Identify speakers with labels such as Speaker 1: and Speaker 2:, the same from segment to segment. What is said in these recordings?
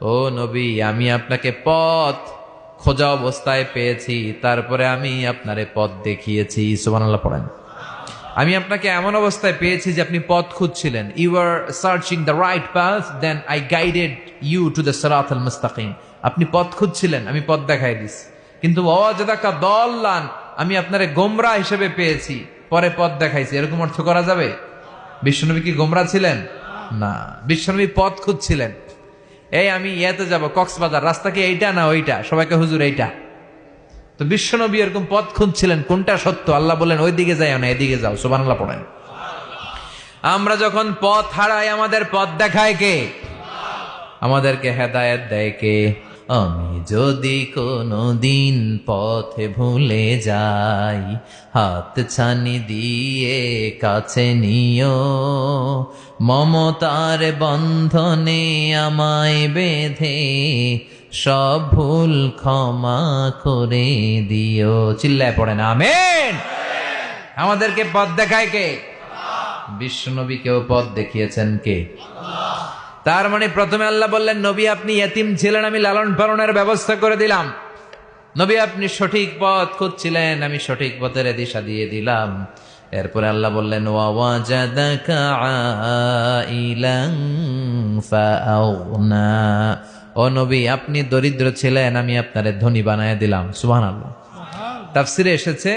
Speaker 1: ও নবী, আমি আপনাকে পথ খোঁজা অবস্থায় পেয়েছি, তারপরে আমি আপনারে পথ দেখিয়েছি। সুবহানাল্লাহ পড়েন। আমি আপনাকে এমন অবস্থায় পেয়েছি যে আপনি পথ খুঁজছিলেন। You are searching the right path then I guided you to the সরাত আল মুস্তাকিম আপনি পথ খুঁজছিলেন, আমি পথ দেখাই দিস। কিন্তু অজাদাকা দল্লান, আমি আপনারে গোমরা হিসেবে পেয়েছি, পরে পথ দেখাইছি। এরকম অর্থ করা যাবে? বিশ্বনবী কি গোমরা ছিলেন? না। বিশ্বনবী পথ খুঁজছিলেন। এই, আমি ইয়াতে যাব, কক্সবাজার, রাস্তা কি এইটা না ওইটা? সবাইকে, হুজুর, এইটা। তো বিশ্বনবী এরকম পথ খুঁজছিলেন, কোনটা সত্য? আল্লাহ বলেন ওই দিকে যাই না, এদিকে যাও। সুবহানাল্লাহ পড়েন। আমরা যখন পথ হারাই, আমাদের পথ দেখায় কে? আমাদেরকে হেদায়েত দেয় কে? আমি যদি কোনো দিন পথে ভুলে যাই, হাত ছানি দিয়ে কাছে নিও। মমতার বন্ধনে আমায় বেঁধে সব ভুল ক্ষমা করে দিও। চিল্লায় পড়ে না, আমেন। আমাদেরকে পথ দেখায় কে? বিশ্বনবীকেও পথ দেখিয়েছেন কে? তার মানে প্রথমে আল্লাহ বললেন নবী আপনি এতিম ছিলেন আমি লালন পালনের ব্যবস্থা করে দিলাম। নবী আপনি সঠিক পথ খুঁজছিলেন আমি সঠিক পথের দিশা দিয়ে দিলাম। এরপরে আল্লাহ বললেন ও নবী আপনি দরিদ্র ছিলেন আমি আপনারে ধনী বানায় দিলাম। সুবহানাল্লাহ। তাফসিরে এসেছে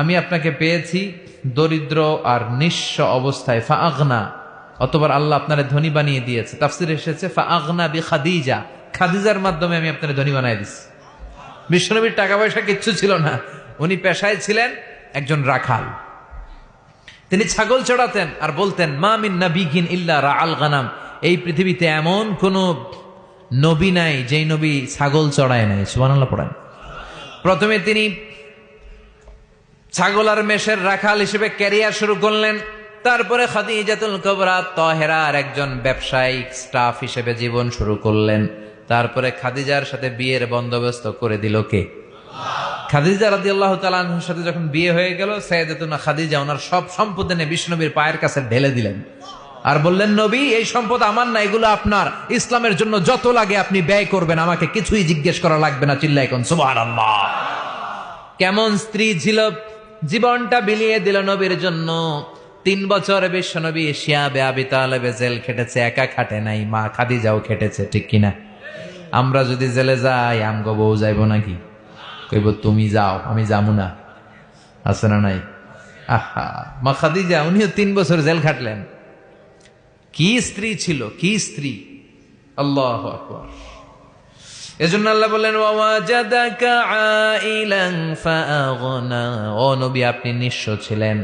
Speaker 1: আমি আপনাকে পেয়েছি দরিদ্র আর নিঃস্ব অবস্থায় ফাআগনা। অতবার আল্লাহ আপনারে ধনী বানিয়ে দিয়েছে। তাফসির এসেছে, ফাআগনা বি খাদিজা খাদিজার মাধ্যমে আমি আপনারে ধনী বানাই দিছি। বিশ্বনবীর টাকা পয়সা কিচ্ছু ছিল না। উনি পেশায় ছিলেন একজন রাখাল। তিনি ছাগল চড়াতেন আর বলতেন, মা মিন নাবিগিন ইল্লা রাআল গানাম। এই পৃথিবীতে এমন কোন নবী নাই, যেই নবী ছাগল চড়ায় নাই। সুবহানাল্লাহ পড়েন। প্রথমে তিনি ছাগল আর মেষের রাখাল হিসেবে ক্যারিয়ার শুরু করলেন। তারপরে খাদিজাতুল কবরা তহেরার একজন ব্যবসায়িক স্টাফ হিসেবে জীবন শুরু করলেন। তারপরে খাদিজার সাথে বিয়ের বন্দোবস্ত করে দিল কে? খাদিজা সাথে যখন বিয়ে হয়ে গেল খাদিজা ওনার সব সম্পদ এনে বিষ্ণবীর পায়ের কাছে ঢেলে দিলেন। আর বললেন, নবী, এই সম্পদ আমার না, এগুলো আপনার। ইসলামের জন্য যত লাগে আপনি ব্যয় করবেন, আমাকে কিছুই জিজ্ঞেস করা লাগবে না। চিল্লাই সুবহানাল্লাহ। কেমন স্ত্রী ছিল জীবনটা বিলিয়ে দিল নবীর জন্য। তিন বছর বিশ্ব নবী শিয়া বেআবি তালেবে জেল খেটেছে, একা খাটে নাই, মা খাদিজাও খেটেছে, ঠিক কিনা? আমরা যদি জেলে যাই, আমগো বউ যাইব নাকি? কইব, তুমি যাও, আমি যাব না। আছে না নাই? আহা, মা খাদিজা, উনিও তিন বছর জেল খাটলেন। কি স্ত্রী ছিল, কি স্ত্রী? আল্লাহ আকবর। এজন্য আল্লাহ বললেন ও নবী, আপনি নিঃস্ব ছিলেন।